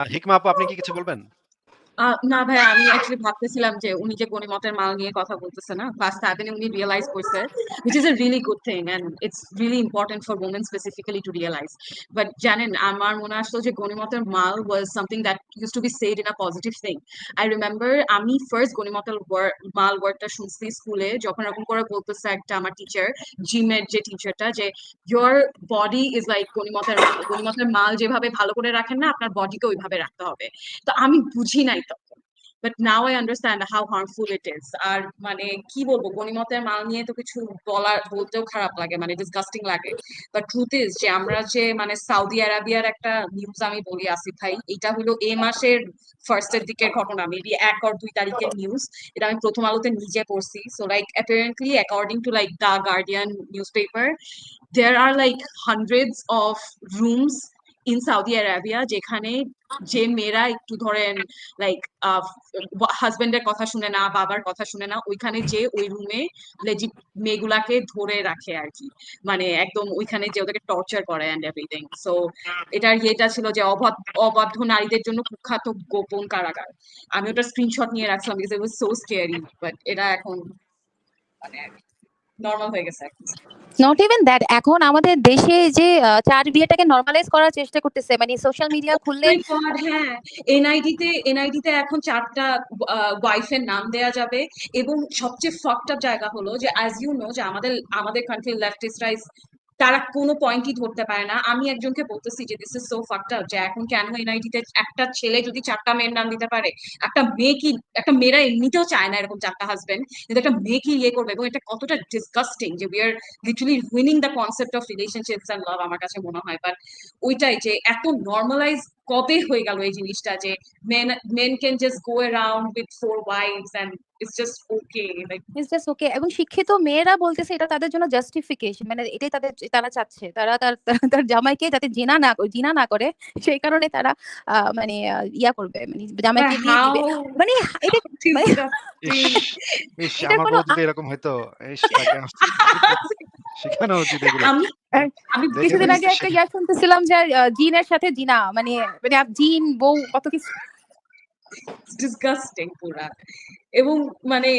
আ হিকমা আপু আপনি কি কিছু বলবেন? আ না ভাই আমি অ্যাকচুয়ালি ভাবতেছিলাম যে উনি যে গনিমতের মাল নিয়ে কথা বলতেছে না, ক্লাস 7 উনি রিয়েলাইজ করছে which is a really good thing and it's really important for women specifically to realize. But জানেন আমার মনে আসলো যে গনিমতের মাল was something that used to be said in a positive thing. I remember আমি first গনিমতের ওয়ার মাল ওয়ার্ডটা শুনছি স্কুলে যখন এরকম করে বলতেছে একটা আমার টিচার জিমের যে টিচারটা যে body is like গনিমতের মাল। গনিমতের মাল যেভাবে ভালো করে রাখেন না আপনার বডিকে ওইভাবে রাখতে হবে। তো আমি বুঝি নাই। But now I understand how harmful it is. আর মানে কি বলব গনিমতের মাল নিয়ে তো কিছু বলার বলতেও খারাপ লাগে মানে ডিসগাস্টিং লাগে। বাট ট্রুথ ইজ যে আমরা যে মানে সৌদি আরাবিয়ার একটা নিউজ আমি বলি আসিফ ভাই, এটা হলো এ মাসের ফার্স্ট এর দিকের ঘটনা। মেবি ১ অর ২ তারিখের নিউজ। এটা আমি প্রথম আলোতে নিজে পড়ছি। So like apparently according to like the Guardian newspaper, there are like hundreds of rooms in Saudi Arabia যেখানে যে মেয়েরা একটু ধরেন লাইক আ হাসব্যান্ডের কথা শুনে না, বাবার কথা শুনে না, ওইখানে যেয়ে ওই রুমে মেয়েগুলাকে ধরে রাখে আরকি। মানে একদম ওইখানে যে ওদেরকে টর্চার করে অ্যান্ড এভরিথিং। সো এটার ইয়েটা ছিল যে অবাধ অবাধ্য নারীদের জন্য কুখ্যাত গোপন কারাগার। আমি ওটা স্ক্রিনশট নিয়ে রাখছিলাম because it was so scary but এটা এখন মানে নরমাল হয়ে গেছে নট ইভেন দ্যাট এখন আমাদের দেশে যে চার বিয়েটাকে নর্মালাইজ করার চেষ্টা করতেছে। মানে সোশ্যাল মিডিয়া Oh খুললে হ্যাঁ, এনআইডি তে এনআইডি তে এখন ৪ টা ওয়াইফের নাম দেয়া যাবে এবং সবচেয়ে ফাকড আপ জায়গা হলো যে অ্যাজ ইউ নো যে আমাদের আমাদের কান্ট্রি লেফটিস্ট ইস তারা কোনো পয়েন্টই ধরতে পারে না। আমি একজনকে বলতেছি যে is so fucked up যে এখন কেন এনআইডি তে একটা ছেলে যদি চারটা মেয়ের নাম দিতে পারে, একটা মেয়ে কি একটা মেয়েরা এমনিতেও চায় না এরকম ৪ টা হাসব্যান্ড। কিন্তু একটা মেয়ে কি ইয়ে করবে এবং এটা কতটা ডিসকাস্টিং যে we are literally ruining the concept of relationships and love আমার কাছে মনে হয়। বাট ওইটাই যে এত নর্মালাইজ কবে হয়ে গেল এই জিনিসটা যে men men can just go around with 4 wives and it's just okay like it's just okay এবং শিক্ষিত মেয়েরা বলতেছে এটা তাদের জন্য জাস্টিফিকেশন মানে এটাই তাদের তারা চাচ্ছে। তারা তার তার জামাইকে যাতে জিনা না জিনা না করে সেই কারণে তারা মানে ইয়া করবে। মানে জামাইকে দিয়ে দিবে। মানে এটা মানে আমার আ এরকম শিখানো উচিত এগুলো। আমি কিছুদিন আগে একটা ইয়া শুনতেছিলাম যে জিনের সাথে জিনা মানে মানে জিন, বউ কত কিছু ডিসগাস্টিং পুরা। এবং মানে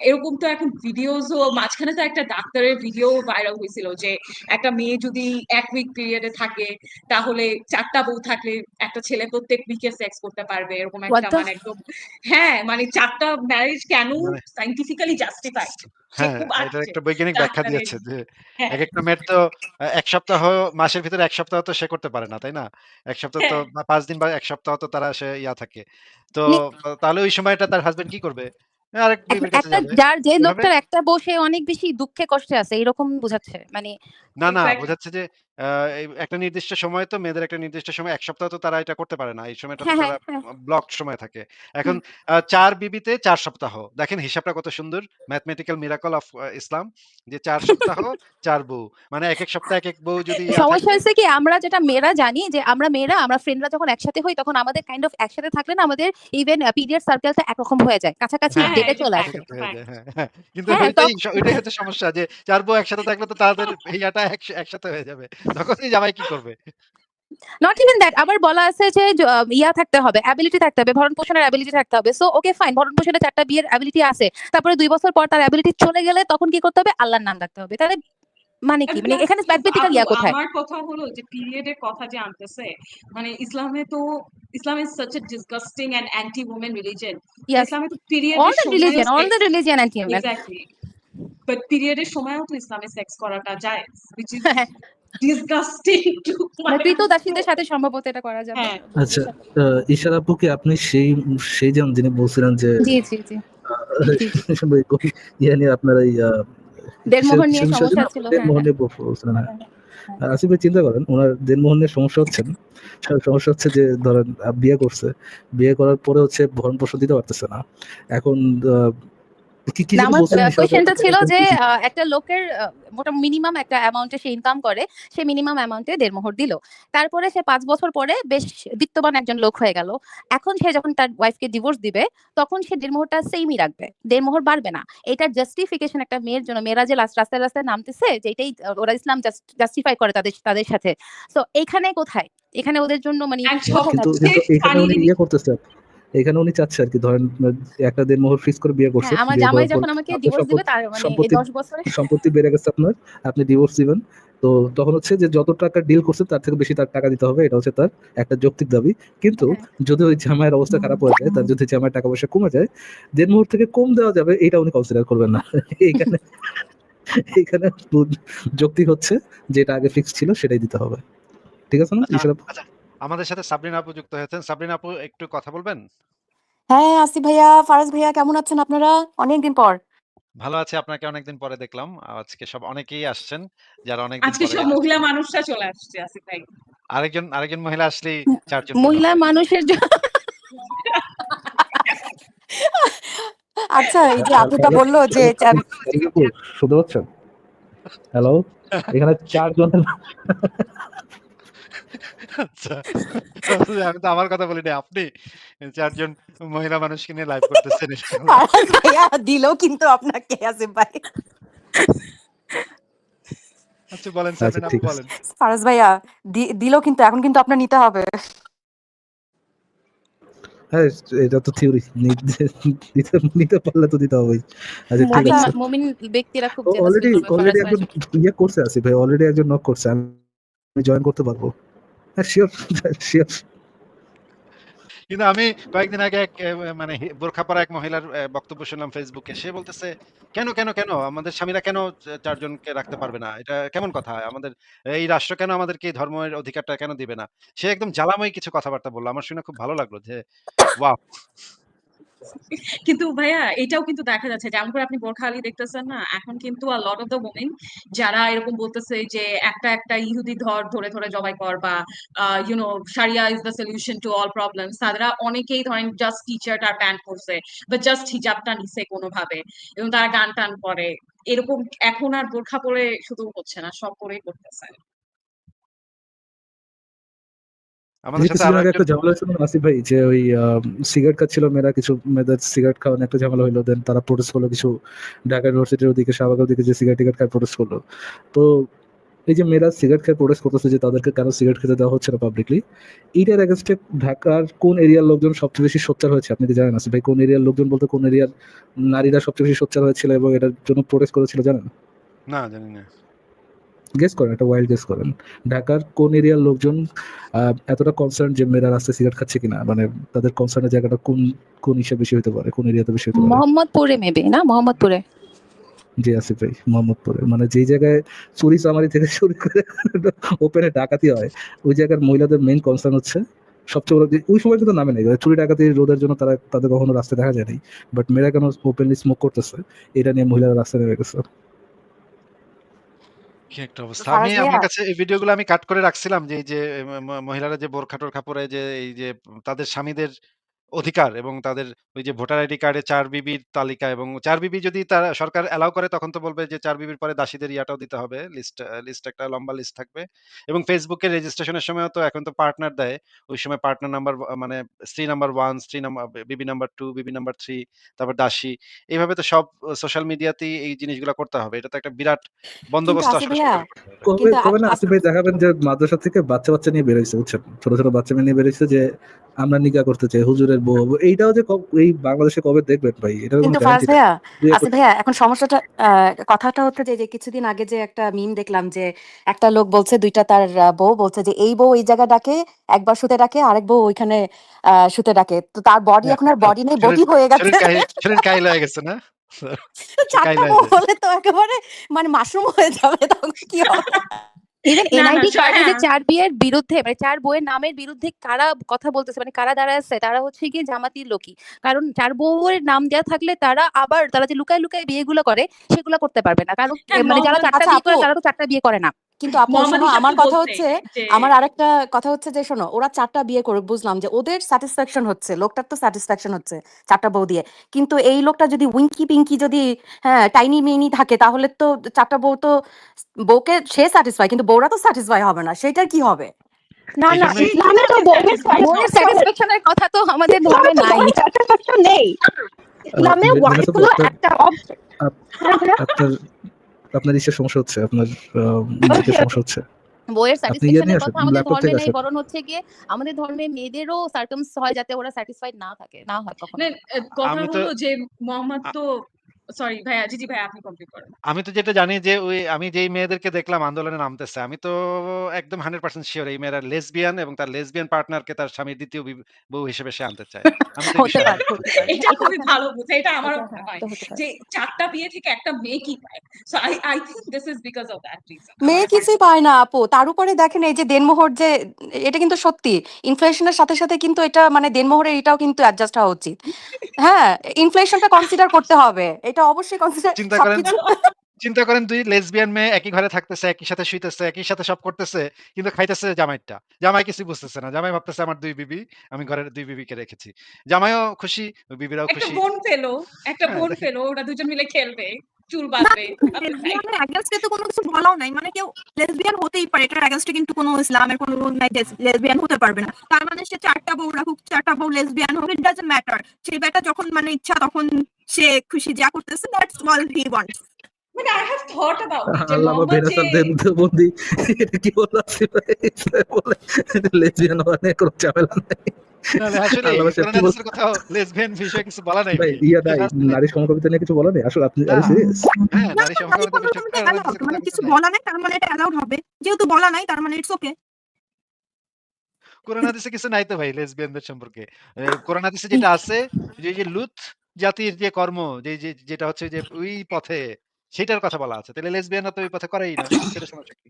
এরকম তো এখন ভিডিওসও মাঝখানে তো একটা ডাক্তারের ভিডিও ভাইরাল হয়েছিল যে একটা মেয়ে যদি এক উইক পিরিয়ড এ থাকে তাহলে ৪ টা বউ থাকলে একটা ছেলে প্রত্যেক উইকে সেক্স করতে পারবে। এরকম একটা মানে একদম হ্যাঁ, মানে ৪ টা ম্যারেজ কেন মানে সায়েন্টিফিক্যালি জাস্টিফাইড হ্যাঁ, আসছে একটা বৈজ্ঞানিক ব্যাখ্যা দিয়েছে যে হ্যাঁ, একেকটা মেয়ের তো ১ সপ্তাহ মাসের ভিতরে ১ সপ্তাহ তো সে করতে পারে না, তাই না? ১ সপ্তাহ তো হ্যাঁ। ৫ দিন বা ১ সপ্তাহ তো তারা সে ইয়া থাকে। তো তাহলে ওই সময়টা তার হাজবেন্ড কি করবে? কাছে একটা। যার যে লোকটার একটা বসে অনেক বেশি দুঃখে কষ্টে আছে এরকম বোঝাচ্ছে। মানে না, না বোঝাচ্ছে যে একটা নির্দিষ্ট সময় তো মেয়েদের একটা নির্দিষ্ট সময় এক সপ্তাহ তো তারা এটা করতে পারে না। এই সময়টা তো হ্যাঁ, হ্যাঁ, তারা হ্যাঁ। আ ব্লকড সময় থাকে। এখন চার আ ৪ বিবিতে ৪ সপ্তাহ। দেখেন হিসাবটা কত সুন্দর। ম্যাথমেটিক্যাল মিরাকল অফ ইসলাম যে ৪ সপ্তাহ ৪ বউ। মানে একেক সপ্তাহে একেক বউ যদি সমস্যা হয়েছে কি আমরা যেটা মেয়েরা জানি যে আমরা মেয়েরা আমরা ফ্রেন্ডরা যখন একসাথে হই তখন আমাদের কাইন্ড অফ একসাথে থাকলে না আমাদের ইভেন পিরিয়ড সার্কেলটা একরকম হয়ে যায়। কাছাকাছি হ্যাঁ, হ্যাঁ, ডেটে চলে আসে। হয়ে হ্যাঁ, হ্যাঁ। কিন্তু হ্যাঁ, ওইটাই হচ্ছে সমস্যা যে ৪ বউ একসাথে থাকলে তো তাদের ইয়াটা একসাথে হয়ে যাবে। তখন জামাই কি করবে? নট ইভেন দ্যাট আবার বলা আছে যে ইয়া থাকতে হবে, অ্যাবিলিটি থাকতে হবে, ভরণ পোষণের অ্যাবিলিটি থাকতে হবে। সো ওকে ফাইন ভরণ পোষণের ৪ টা বিয়ের অ্যাবিলিটি আছে। তারপরে দুই বছর পর তার অ্যাবিলিটি চলে গেলে তখন কি করতে হবে? আল্লাহর নাম রাখতে হবে। তাহলে মানে কি? মানে এখানে ম্যাথমেটিক্যাল ইয়া কোথায়? আমার কথা হলো যে পিরিয়ডের কথা যে আনতেছে মানে ইসলামে তো Islam is such a disgusting and anti woman religion yes. ইসলামে তো অল পিরিয়ডের the religion all the religion anti women. Exactly but পিরিয়ডের সময়ও তো ইসলামে সেক্স করাটা জায়েজ which is to মানে কৃতদাসীদের সাথে সম্ভবত এটা করা যাবে। হ্যাঁ। আচ্ছা ইশারা আপু কি আপনি সেই সেই যেমন যিনি বলছিলেন যে জি, জি, জি। আ জি, জি। ওই ইয়া নিয়ে আপনার এই দেড়মোহর নিয়ে সমস্যা ছিল। হ্যাঁ, দেড়মোহর হ্যাঁ। নিয়ে বলছিলেন। আ আসিফ চিন্তা করেন নিয়ে সমস্যা হচ্ছেন সমস্যা হচ্ছে যে ধরেন বিয়ে করছে। বিয়ে করার পরে হচ্ছে ভরণ পোষণ দিতে পারতেছে না। এখন আ কি কি না যেন আমার বলছিলেন নিশা ছিল যে আহ, একটা লোকের মোটা মিনিমাম একটা অ্যামাউন্টে সে ইনকাম করে সে মিনিমাম অ্যামাউন্টে দেড় মোহর দিল। তারপরে সে পাঁচ বছর পরে বেশ বিত্তবান একজন লোক হয়ে গেল। এখন সে যখন তার ওয়াইফকে ডিভোর্স দিবে তখন সে দেড় মোহরটা সেমই রাখবে দেড় মোহর বাড়বে না। এটার জাস্টিফিকেশন একটা মেয়ের জন্য মেয়েরা যে লাস্ট রাস্তায় রাস্তায় নামতেছে যেটাই আহ, ওরা ইসলাম জাস্টিফাই করে তাদের তাদের সাথে। তো এখানে কোথায়? এখানে ওদের জন্য মানে করতেছে। এখানে উনি চাচ্ছে আর কি ধরেন একটা দেড় মোহর ফিক্স করে বিয়ে করছে হ্যাঁ, আমার জামাই যখন আমাকে ডিভোর্স দিবে তার মানে এই সম্পত্তি- দশ বছরে। সম্পত্তি বেড়ে গেছে আপনার আপনি ডিভোর্স দিবেন। তো তখন হচ্ছে যে যত টাকা ডিল করছে তার থেকে বেশি তার টাকা দিতে হবে এটা হচ্ছে তার একটা যৌক্তিক দাবি। কিন্তু হ্যাঁ। যদি ওই জামাইয়ের অবস্থা খারাপ হয়ে যায় তার যদি জামাইয়ের টাকা পয়সা কমে যায় দেড় মুহূর্ত থেকে কম দেওয়া যাবে এটা উনি কনসিডার করবেন না। এইখানে এইখানে যৌক্তিক হচ্ছে যেটা আগে ফিক্স ছিল সেটাই দিতে হবে। ঠিক আছে না? আচ্ছা, আচ্ছা আমাদের সাথে সাবরিন আপু যুক্ত হয়েছেন। সাবরিন আপু একটু কথা বলবেন? হ্যাঁ আসিফ ভাইয়া ফারাজ ভাইয়া কেমন আছেন আপনারা? অনেকদিন পর। ভালো আছে আপনাকে অনেকদিন পরে দেখলাম। আজকে সব অনেকেই আসছেন যারা অনেকদিন আজকে সব মহিলা মানুষরা চলে আসছে আসিফ ভাই। আরেকজন আরেকজন মহিলা আসলেই চারজন মহিলা মানুষের জন্য আচ্ছা এই যে আপুটা বলল যে চার- শুনতে পাচ্ছেন? হ্যালো এখানে চারজনের আচ্ছা। আমি তো আমার কথা বলিনি আপনি চারজন মহিলা মানুষকে নিয়ে লাইভ করতেছেন ভাইয়া দিল কিন্তু আপনাকে আসিফ ভাই। আচ্ছা বলেন আচ্ছা, সাবরিন আপু ঠিক আছে। বলেন ফারাজ ভাইয়া দিল কিন্তু এখন কিন্তু আপনার নিতে হবে। হ্যাঁ এটা তো থিওরি নিতে নিতে পারলে তো দিতে হবেই। আচ্ছা ঠিক আছে। মুমিন ব্যক্তিরা খুব অলরেডি অলরেডি একজন ইয়ে করছে আছে ভাই অলরেডি একজন নক করছে আমি জয়েন করতে পারব। শিওর কিন্তু আমি কয়েকদিন আগে এক মানে বোরখাপাড়া এক মহিলার বক্তব্য শুনলাম ফেসবুকে। সে বলতেছে, কেন কেন কেন? আমাদের স্বামীরা কেন চারজনকে রাখতে পারবে না? এটা কেমন কথা? আমাদের, এই রাষ্ট্র কেন আমাদেরকে ধর্মের অধিকারটা কেন দিবে না? সে একদম জ্বালাময় কিছু কথাবার্তা বলল। আমার শুনে খুব ভালো লাগল যে, ওয়াও! কিন্তু ভাইয়া, এটাও কিন্তু দেখা যাচ্ছে যেমন করে আপনি বোরখা আলী দেখতেছেন না, এখন কিন্তু লট অফ দ্য ওমেন যারা এরকম বলতেছে যে, একটা একটা ইহুদি ধর ধরে ধরে জবাই কর বা you know sharia is the solution to all problems তারা অনেকেই ধরেন জাস্ট টি শার্ট আর প্যান্ট পরছে, বা জাস্ট হিজাবটা নিছে কোনোভাবে, এবং তারা গান টান করে, এরকম এখন আর বোরখা পরে শুধু হচ্ছে না, সব পরেই করতেছে আমাদের সাথে আরও একটা ঝামেলা ছিল আসিফ ভাই যে ওই সিগারেট খাচ্ছিল মেয়েরা কিছু মেয়েদের সিগারেট খাওয়ানো একটা ঝামেলা হইল দেন তারা প্রোটেস্ট করল কিছু ঢাকা ইউনিভার্সিটির ওদিকে শাহবাগের ওদিকে যে সিগারেট টিগারেট খায় প্রোটেস্ট করল। তো এই যে মেয়েরা সিগারেট খেয়ে প্রোটেস্ট করতেছে যে তাদেরকে কেন সিগারেট খেতে দেওয়া হচ্ছে না পাবলিকলি এইটার এগেনস্টে ঢাকার কোন এরিয়ার লোকজন সবচেয়ে বেশি সোচ্চার হয়েছে? আপনি কি জানেন আসিফ ভাই কোন এরিয়ার লোকজন বলতে কোন এরিয়ার নারীরা সবচেয়ে বেশি সোচ্চার হয়েছিল এবং এটার জন্য প্রোটেস্ট করেছিল জানেন? না জানি না। গেস করেন একটা ওয়াইল্ড গেস করেন। ঢাকার কোন এরিয়ার লোকজন এতটা কনসার্ন যে মেয়েরা রাস্তায় সিগারেট খাচ্ছে কিনা? মানে তাদের কনসার্নের জায়গাটা কোন কোন হিসাবে বেশি হতে পারে? কোন এরিয়াতে বেশি হতে পারে? মোহাম্মদপুরে মেবি না? মোহাম্মদপুরে। জি আসিফ ভাই মোহাম্মদপুরে। মানে যেই জায়গায় চুরি চামারি থেকে শুরু করে ওপেনে ডাকাতি হয় ওই জায়গার মহিলাদের মেইন কনসার্ন হচ্ছে সবচেয়ে বড় ওই সময় কিন্তু নামে নেই। চুরি ডাকাতি রোধের জন্য তারা তাদের কখনো রাস্তায় দেখা যায় নাই। বাট মেয়েরা কেন ওপেনলি স্মোক করতেছে? এটা নিয়ে মহিলারা রাস্তায় নেমে গেছে। কি একটা অবস্থা? আমি আপনার কাছে এই ভিডিওগুলো আমি কাট করে রাখছিলাম যে এই যে মহিলারা যে বোরখা টোরখা পরে যে এই যে তাদের স্বামীদের অধিকার এবং তাদের ওই যে ভোটার আইডি কার্ডে চার বিবির তালিকা এবং চার বিবি যদি তারা সরকার অ্যালাউ করে তখন তো বলবে যে চার বিবির পরে দাসীদের ইয়াটাও দিতে হবে। লিস্ট লিস্ট একটা লম্বা লিস্ট থাকবে। এবং ফেসবুকে রেজিস্ট্রেশনের সময়ও তো এখন তো পার্টনার দেয়। ওই সময় পার্টনার নাম্বার মানে স্ত্রী নাম্বার ওয়ান স্ত্রী নাম্বার বিবি নাম্বার টু বিবি নাম্বার থ্রি তারপর দাসী। এইভাবে তো সব সোশ্যাল মিডিয়াতেই এই জিনিসগুলো করতে হবে। এটা তো একটা বিরাট বন্দোবস্ত দেখাবেন যে মাদ্রাসা থেকে বাচ্চা বাচ্চা নিয়ে বেরোইছে বুঝছেন? ছোট ছোট বাচ্চা মেয়ে নিয়ে বেরোইছে যে আমরা নিকা করতে চাই হুজুরের হব। এইটাও যে এই বাংলাদেশে কবে দেখবেন ভাই? এটা কিন্তু ফারাজ ভাইয়া আসিফ ভাইয়া এখন সমস্যাটা কথাটা হচ্ছে যে কিছুদিন আগে যে একটা মিম দেখলাম যে একটা লোক বলছে দুইটা তার বউ বলছে যে এই বউ এই জায়গা ডাকে একবার শুতে ডাকে আরেক বউ ওইখানে আহ, শুতে ডাকে। তো তার বডি এখন আর বডি নেই বডি হয়ে গেছে। শরীর কাহিল হয়ে গেছে না? চারটা কাইলা বউ হলে তো একেবারে মানে মাশরুম হয়ে যাবে তখন কি হবে? ইভেন এনআইডি কার্ডে যে। চার বিয়ের বিরুদ্ধে মানে চার বউয়ের নামের বিরুদ্ধে কারা কথা বলতেছে মানে কারা দাঁড়াচ্ছে তারা হচ্ছে গিয়ে জামাতির লোকই। কারণ চার বউয়ের নাম দেওয়া থাকলে তারা আবার তারা যে লুকায় লুকায় বিয়েগুলো করে সেগুলো করতে পারবে না। কারণ হ্যাঁ, মানে যারা চারটা আচ্ছা, বিয়ে করে তারা তো চারটা বিয়ে করে না। কিন্তু শোনো আমার কথা হচ্ছে আমার আরেকটা কথা হচ্ছে যে শোনো ওরা চারটা বিয়ে করুক বুঝলাম যে ওদের স্যাটিসফ্যাকশন হচ্ছে লোকটার তো স্যাটিসফ্যাকশন হচ্ছে চারটা বউ দিয়ে। কিন্তু এই লোকটা যদি উইঙ্কি পিঙ্কি যদি হ্যাঁ টাইনি মিনি থাকে তাহলে তো চারটা বউ তো বউকে সে স্যাটিসফাই কিন্তু বউরা তো স্যাটিসফাই হবে না সেটার কি হবে? না না জন্যই ইসলামে তো বউয়ের বউয়ের স্যাটিসফ্যাকশনের কথা তো আমাদের ধর্মে নাই। স্যাটিসফ্যাকশন নেই। ইসলামে ওয়াইফ হলো একটা অবজেক্ট আপ- ভাইয়া আপনার ইচ্ছে ইসের সমস্যা হচ্ছে আপনার ইচ্ছে সমস্যা হচ্ছে। বউয়ের আপনি ইয়ে স্যাটিসফ্যাকশনের কথা আমাদের ধর্মে নেই বরং হচ্ছে গিয়ে আমাদের ধর্মে মেয়েদেরও সার্কামস হয় যাতে ওরা স্যাটিসফাইড না থাকে না হয় কখনো। কথা আমি তো যে মোহাম্মদ তো সরি ভাইয়া জি জি ভাইয়া আপনি কমপ্লিট করেন। আমি তো যেটা জানি যে ওই আমি যেই মেয়েদেরকে দেখলাম আন্দোলনে নামতেছে আমি তো একদম হান্ড্রেড পার্সেন্ট শিওর এই মেয়েরা লেসবিয়ান এবং তার লেসবিয়ান পার্টনারকে তার স্বামীর দ্বিতীয় বউ হিসেবে সে আনতে চায়। আমি তো এটা খুবই ভালো বুঝে এটা মনে হ্যাঁ হয় পারে। যে চারটা বিয়ে থেকে একটা মেয়ে কি পায়? So I I think this is because of that reason মেয়ে কিছুই পায় না আপু। তার উপরে দেখেন এই যে দেনমোহর যে এটা কিন্তু সত্যি। ইনফ্লেশনের সাথে সাথে কিন্তু এটা মানে দেনমোহরের এটাও কিন্তু অ্যাডজাস্ট হওয়া উচিত। হ্যাঁ ইনফ্লেশনটা কনসিডার করতে হবে। এটা অবশ্যই কনসিডার চিন্তা করেন চিন্তা করেন দুই লেসবিয়ান মেয়ে একই ঘরে থাকতেছে একই সাথে শুইতেছে একই সাথে সব করতেছে কিন্তু খাইতেছে জামাইটা। জামাই কিছু বুঝতেছে না। জামাই ভাবতেছে আমার দুই বিবি আমি ঘরের দুই বিবিকে রেখেছি। জামাইও খুশি বিবিরাও একটা বোন পেল একটা হ্যাঁ, বোন পেল ওরা দুজন মিলে খেলবে চুল বাঁধবে। তাতে তাই। লেসবিয়ানের অ্যাগেন্স্টে তো কোনো কিছু বলাও নাই। মানে কেউ লেসবিয়ান হতেই পারে এটার অ্যাগেন্স্টে কিন্তু কোনো ইসলামের কোনো রুল নাই লেসবিয়ান হতে পারবে না। তার মানে সে চারটা বউ রাখুক চারটা বউ লেসবিয়ান হোক ইট ডাজন্ট ম্যাটার সে বেটা যখন মানে ইচ্ছা তখন সে খুশি যা করতেছে দ্যাটস অল হি ওয়ান্টস মানে আই হ্যাভ থট অ্যাবাউট যে আল্লাহ বেরাসার যে দেন বন্দি এটা কি বলে লেসবিয়ান হওয়া নিয়ে কোনো ঝামেলা নাই। কি বল- নারী সমকামিতা নিয়ে কিছু বলা নেই? আসলে আপনি হ্যাঁ মানে কিছু বলা নাই। তার মানে এটা অ্যালাউড হবে। যেহেতু বলা নাই তার মানে ইটস ওকে কোরআন হাদিসে কিছু নাই তো ভাই লেসবিয়ানদের সম্পর্কে। কোরআন হাদিসে যেটা আছে যে যে লুত জাতির যে কর্ম যে যে যেটা হচ্ছে যে ওই পথে সেটার কথা বলা আছে। তাহলে লেসবিয়ানরা তো ওই পথে করেই না সেটা সমস্যা কি।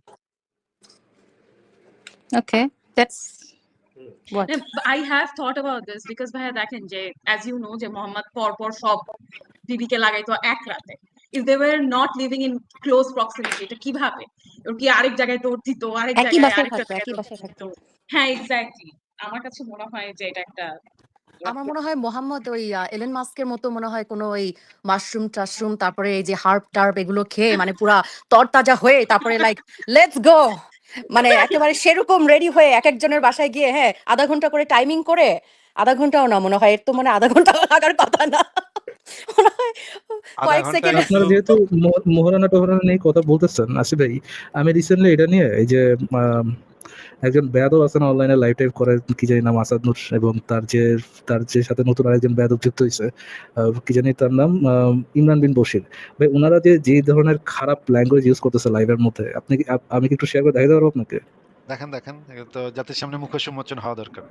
Okay that's what I have thought about this because ভাইয়া দেখেন যে অ্যাজ ইউ নো যে মোহাম্মদ পর পর সব বিবিকে লাগাইতো এক রাতে। If they were not living in close proximity এটা কীভাবে? ওর কি আরেক জায়গায় দৌড় দিত আরেক একই জায়গায় বাসায় আরেকটা থাকতো জায়গায় একই দৌড় বাসায় দিত। হ্যাঁ এক্স্যাক্টলি আমার কাছে মনে হয় যে এটা একটা আমার মনে হয় মোহাম্মদ ওই এলেন মাস্কের মতো মনে হয় কোনো ওই মাশরুম টাশরুম তারপরে এই যে হার্ব টার্ব এগুলো খেয়ে মানে পুরা তরতাজা হয়ে তারপরে লাইক লেটস গো মানে একেবারে সেরকম রেডি হয়ে এক একজনের বাসায় গিয়ে হ্যাঁ আধা ঘণ্টা করে টাইমিং করে আধা ঘন্টাও না। মনে হয় এর তো মানে আধা ঘণ্টা লাগার কথা না। কয়েক আপনারা যেহেতু মোহরানা টোহরানা নিয়ে কথা বলতেছেন আসি ভাই আমি রিসেন্টলি এটা নিয়ে এই যে একজন বেয়াদব আছে না অনলাইনে লাইভ টাইপ করে কি জানি নাম আসাদ নূর এবং তার যে তার যে সাথে নতুন আরেকজন বেয়াদব যুক্ত হয়েছে কি জানি তার নাম ইমরান বিন বশির। ভাই ওনারা যে যে ধরনের খারাপ ল্যাঙ্গুয়েজ ইউজ করতেছে লাইভের মধ্যে আপনি কি আমি কি একটু শেয়ার করে দেখাতে পারব আপনাকে? দেখেন দেখেন তো জাতির সামনে মুখোশ উন্মোচন হওয়া দরকার।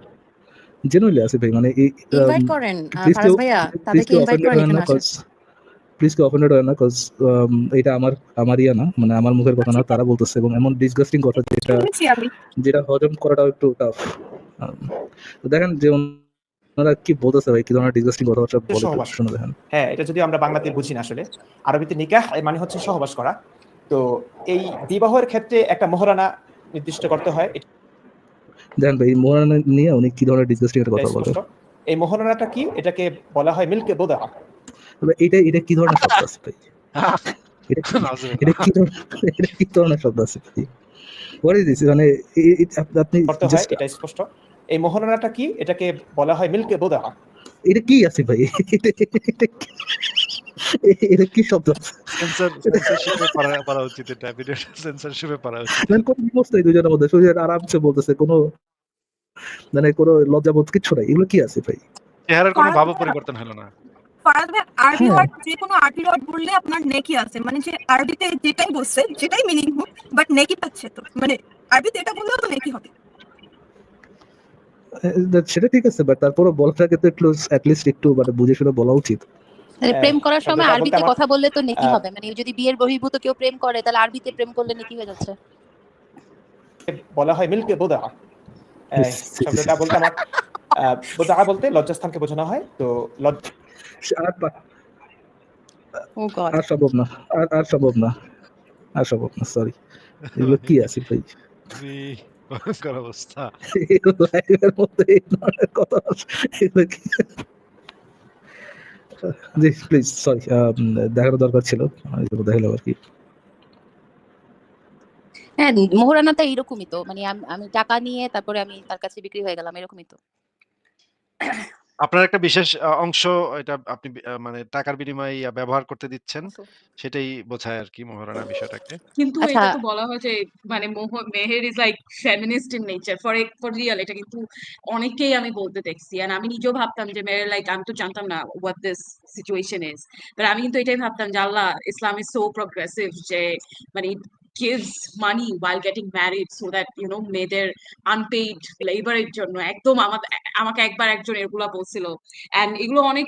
জেনুইনলি আসি ভাই মানে এই ইনভাইট করেন ফারাজ ভাইয়া তাদেরকে ইনভাইট করেন এখানে আসেন। প্লিজ কি অফেন্ডেড হয় না কজ এটা আমার আমার ইয়া না মানে আমার মুখের কথা না তারা বলতেছে এবং এমন ডিসগাস্টিং কথা যেটা যেটা হজম করাটাও একটু টাফ দেখেন যে ওনারা কি বলতেছে ভাই কি ধরনের ডিসগাস্টিং কথাবার্তা বলে সহবাস। শুনে দেখেন। হ্যাঁ এটা যদি আমরা বাংলাতে বুঝি না আসলে আরবিতে নিকাহ মানে হচ্ছে সহবাস করা তো এই বিবাহের ক্ষেত্রে একটা মহারানা নির্দিষ্ট করতে হয় দেখেন ভাই মোহরানা নিয়ে উনি কি ধরনের ডিসগাস্টিং কথা বলে। এই মহারানাটা কি? এটাকে বলা হয় মিল্কে বোদা। এটা এটা কি ধরনের শব্দ আছে ভাই? এটা কি- এটা কি ধরনের এটা কি ধরনের শব্দ আছে ভাই? হোয়াট ইজ দিস মানে আপনি এটা স্পষ্ট। এই মহারানাটা কি? এটাকে বলা হয় মিল্কে বোদা। এটা কি আছে ভাই? এটা কি- শব্দ? সেন্সরশিপে পারা উচিত এটা ভিডিওটা সেন্সরশিপে পারা উচিত। মানে কোনো দুজনের মধ্যে। আরামসে বলতেছে কোনো মানে কোনো লজ্জাবোধ কিছু নাই। এগুলো কি আছে ভাই? চেহারার কোনো ভাব পরিবর্তন হলো না। ফারাজ ভাই আরবি হ্যাঁ। ওয়ার্ড যে কোনো আরবি ওয়ার্ড বললে আপনার নেকি আছে। মানে যে আরবিতে যেটাই বলছে যেটাই মিনিং হোক বাট নেকি পাচ্ছে তো। মানে আরবিতে এটা বললেও তো নেকি হবে। সেটা ঠিক আছে বাট তারপরও বলাটাকে তো একটু অ্যাটলিস্ট একটু মানে বুঝে শুনে বলা উচিত। মানে হ্যাঁ, প্রেম করার সময় আরবিতে কথা বললে তো নেকি হবে। মানে যদি বিয়ের বহির্ভূত কেউ প্রেম করে তাহলে আরবিতে প্রেম করলে নেকি হয়ে যাচ্ছে। বলা হয় মিল্কে বোদা। শব্দটা বলতে আমার বোদা বলতে লজ্জাস্থানকে বোঝানো হয়। তো লজ্জা আর ও গড। আর সম্ভব না আর আর সম্ভব না আর সম্ভব না সরি এগুলো কি আছে ভাই? ভয়ঙ্কর অবস্থা। লাইভের মধ্যে এই ধরনের কথা এগুলো কি? জি প্লিজ সরি দেখার দরকার ছিল দেখাল আর কি। হ্যাঁ মোহরানাটা এরকমই তো মানে আমি টাকা নিয়ে তারপরে আমি তার কাছে বিক্রি হয়ে গেলাম এরকমই তো। আপনার একটা বিশেষ আ অংশ এটা আপনি বি আ মানে টাকার বিনিময়ে ইয়া ব্যবহার করতে দিচ্ছেন। সেটাই বোঝায় আরকি মহারানা বিষয়টাকে। কিন্তু আচ্ছা। এটা তো বলা হয় যে মানে মোহ Meher is like feminist in nature for এক ফর রিয়াল এটা কিন্তু অনেকেই আমি বলতে দেখছি আর আমি নিজেও ভাবতাম যে মেহের লাইক আমি তো জানতাম না what this situation is but আমি কিন্তু এটাই ভাবতাম যে আল্লাহ ইসলাম ইজ সো প্রোগ্রেসিভ যে মানে gives money while getting married so that, you know, মেয়েদের আনপেইড লেবারের জন্য। একদম আমার আমাকে একবার একজন এগুলা বলছিল। এন্ড এগুলো অনেক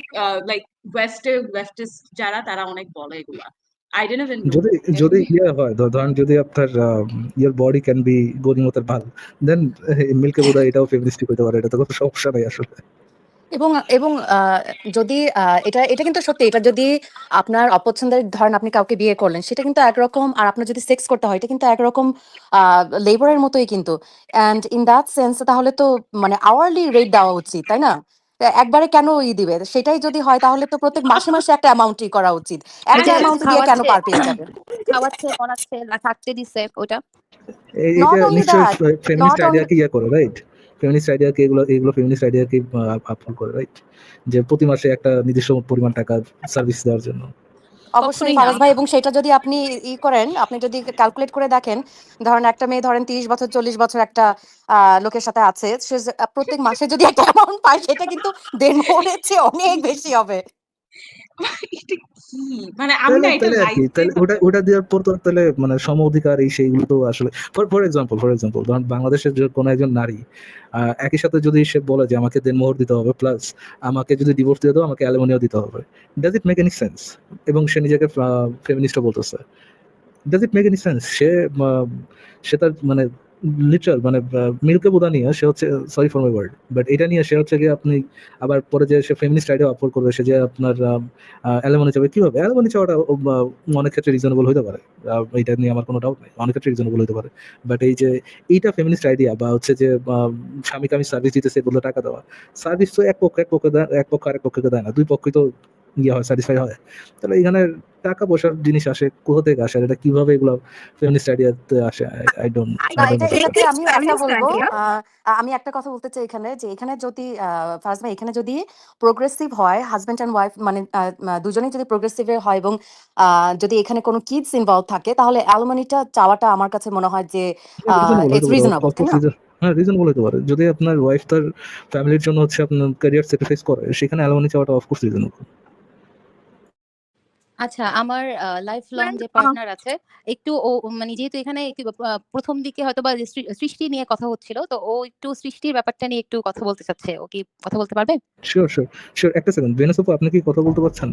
লাইক ওয়েস্টে ওয়েস্টিস্ট যারা, তারা অনেক বলে এগুলা। I didn't even যদি যদি ইয়ে হয় ধরেন যদি আপনার ইয়ার বডি ক্যান বি গরিমতের ভালো দেন মিল্কে বোধহয় এটাও ফেমিনিস্টিক হতে পারে এটা তো কোনো সমস্যা নেই আসলে। এবং এবং আহ, যদি আহ, এটা এটা কিন্তু সত্যি এটা যদি আপনার অপছন্দের ধরেন আপনি কাউকে বিয়ে করলেন সেটা কিন্তু একরকম আর আপনার যদি সেক্স করতে হয় এটা কিন্তু একরকম লেবারের মতোই কিন্তু। অ্যান্ড ইন দ্যাট সেন্স তাহলে তো মানে আওয়ারলি রেট দেওয়া উচিত তাই না? একবারে কেন ই দিবে? সেটাই যদি হয় তাহলে তো প্রত্যেক মাসে মাসে একটা অ্যামাউন্টই করা উচিত। একটা হ্যাঁ, অ্যামাউন্ট দিয়ে কেন পার পেয়ে যাবে খাওয়াচ্ছে পড়াচ্ছে থাকতে দিচ্ছে ওটা। এই- এটা নিশ্চয়ই ফেমিনিস্ট not আইডিয়াকে ইয়ে করে রাইট ফেমিনিস্ট আইডিয়াকে এগুলো এগুলো ফেমিনিস্ট আইডিয়াকে আপহোল্ড করে রাইট যে প্রতি মাসে একটা নির্দিষ্ট পরিমাণ টাকা সার্ভিস দেওয়ার জন্য। অবশ্যই ফারাজ ভাই এবং সেটা যদি আপনি ই করেন আপনি যদি ক্যালকুলেট করে দেখেন ধরেন একটা মেয়ে ধরেন তিরিশ বছর চল্লিশ বছর একটা আহ, লোকের সাথে আছে সে প্রত্যেক মাসে যদি একটা অ্যামাউন্ট পায় সেটা কিন্তু দেড় মনের চেয়ে অনেক বেশি হবে। মানে আমি না এটা তাহলে আর কি লাইফে তাহলে ওটা ওটা দেওয়ার পর তো তাহলে মানে সম অধিকার এই সেইগুলো তো আসলে for for example for example ধরুন বাংলাদেশের কোনো একজন নারী একই সাথে যদি সে বলে যে আমাকে দিতে হবে প্লাস আমাকে যদি ডিভোর্স দিয়ে দাও আমাকে অ্যালুমিনিয়াম দিতে হবে does it make any sense এবং সে নিজেকে ফেমিনিস্টও বলতেছে। Does it make any sense সে সে তার মানে লিটারাল মানে মিল্কে বোধা নিয়ে সে হচ্ছে sorry for my word but এটা নিয়ে সে হচ্ছে গিয়ে আপনি আবার পরে যে সে ফেমিনিস্ট আইডিয়া আপলোড করবে সে যে আপনার অ্যালুমিনি চাবে কীভাবে? অ্যালুমিনি চাওয়াটা অনেক ক্ষেত্রে রিজনেবল হতে পারে এটা নিয়ে আমার কোনো ডাউট নেই অনেক ক্ষেত্রে রিজনেবল হতে পারে বাট এই যে এইটা ফেমিনিস্ট আইডিয়া বা হচ্ছে যে আহ, স্বামীকে আমি সার্ভিস দিতেছে এগুলো টাকা দেওয়া সার্ভিস তো এক পক্ষ এক পক্ষে এক পক্ষ আরেক পক্ষকে দেয় না দুই পক্ষই তো ইয়ে হয় স্যাটিসফাই হয় তাহলে এখানে টাকা পয়সার জিনিস আসে কোথা থেকে আসে এটা কীভাবে এগুলো ফেমিনিস্ট আইডিয়াতে আসে? আই ডোন্ট আই ডোন্ট এটাতে আমি একটা বলব আমি একটা কথা বলতে চাই এখানে যে এখানে যদি আহ, ফারাজ ভাই এখানে যদি প্রোগ্রেসিভ হয় হাজব্যান্ড অ্যান্ড ওয়াইফ মানে দুজনেই যদি প্রোগ্রেসিভ হয় এবং আহ, যদি এখানে কোনো কিডস ইনভলভ থাকে তাহলে অ্যালুমিনিটা চাওয়াটা আমার কাছে মনে হয় যে ইটস রিজনেবল তাই না? হ্যাঁ রিজনেবল পারে। যদি আপনার ওয়াইফ তার ফ্যামিলির জন্য হচ্ছে আপনার ক্যারিয়ার স্যাক্রিফাইস করে সেখানে অ্যালুমিনি চাওয়াটা অফকোর্স রিজনেবল আচ্ছা আমার লাইফ লং যে পার্টনার আছে একটু ও মানে যেহেতু এখানে একটু প্রথম দিকে হয়তো বা সৃষ্টি নিয়ে কথা হচ্ছিল তো ও একটু সৃষ্টির ব্যাপারটা নিয়ে একটু কথা বলতে চাচ্ছে ও কি কথা বলতে পারবে? শিওর শিওর শিওর একটা সেকেন্ড ভেনাস আপু আপনি কি কথা বলতে পারছেন?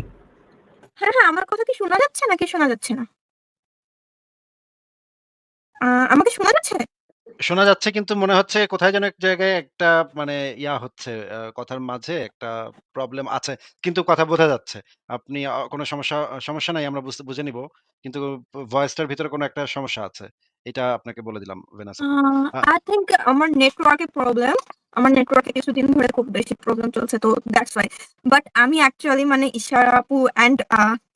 হ্যাঁ হ্যাঁ আমার কথা কি শোনা যাচ্ছে নাকি শোনা যাচ্ছে না? আহ, আমাকে শোনা যাচ্ছে? শোনা যাচ্ছে কিন্তু মনে হচ্ছে কোথায় যেন এক জায়গায় একটা মানে ইয়া হচ্ছে কথার মাঝে একটা প্রবলেম আছে। কিন্তু কথা বোঝা যাচ্ছে। আপনি আ কোনো সমস্যা সমস্যা নাই আমরা বুঝতে বুঝে নিব। কিন্তু ভয়েসটার ভিতরে কোনো একটা সমস্যা আছে। এটা আপনাকে বলে দিলাম ভেনাস আপু। আ আই থিংক আমার নেটওয়ার্কে প্রবলেম আমার নেটওয়ার্কে কিছুদিন ধরে খুব বেশি প্রবলেম চলছে, তো দ্যাটস ওয়াই বাট আমি অ্যাকচুয়ালি মানে ইশারা আপু অ্যান্ড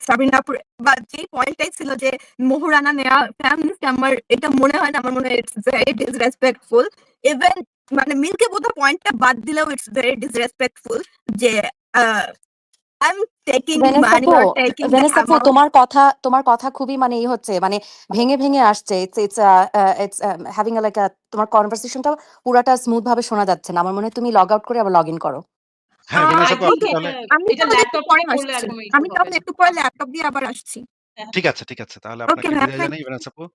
সাবিনা আপু বা যে পয়েন্টটাই ছিল যে মোহরানা নেওয়া ফ্যামিলিস আমার এটা মনে হয় না, আমার মনে হয় ইটস ভেরি ডিসরেসপেক্টফুল ইভেন মানে মিলকে বোধ পয়েন্টটা বাদ দিলেও ইটস ভেরি ডিসরেসপেক্টফুল যে আপু তোমার কথা তোমার কথা খুবই মানে ই হচ্ছে মানে ভেঙে ভেঙে আসছে। It's it's it's having like তোমার কনভারসেশনটা পুরাটা স্মুথ ভাবে শোনা যাচ্ছে না। আমার মনে হয় তুমি লগ আউট করে আবার লগ ইন করো। হ্যাঁ, আমি একটু পরে ল্যাপটপ দিয়ে আবার আসছি। ঠিক আছে, ঠিক আছে। তাহলে আপনাকে বিদায় জানাই আপু।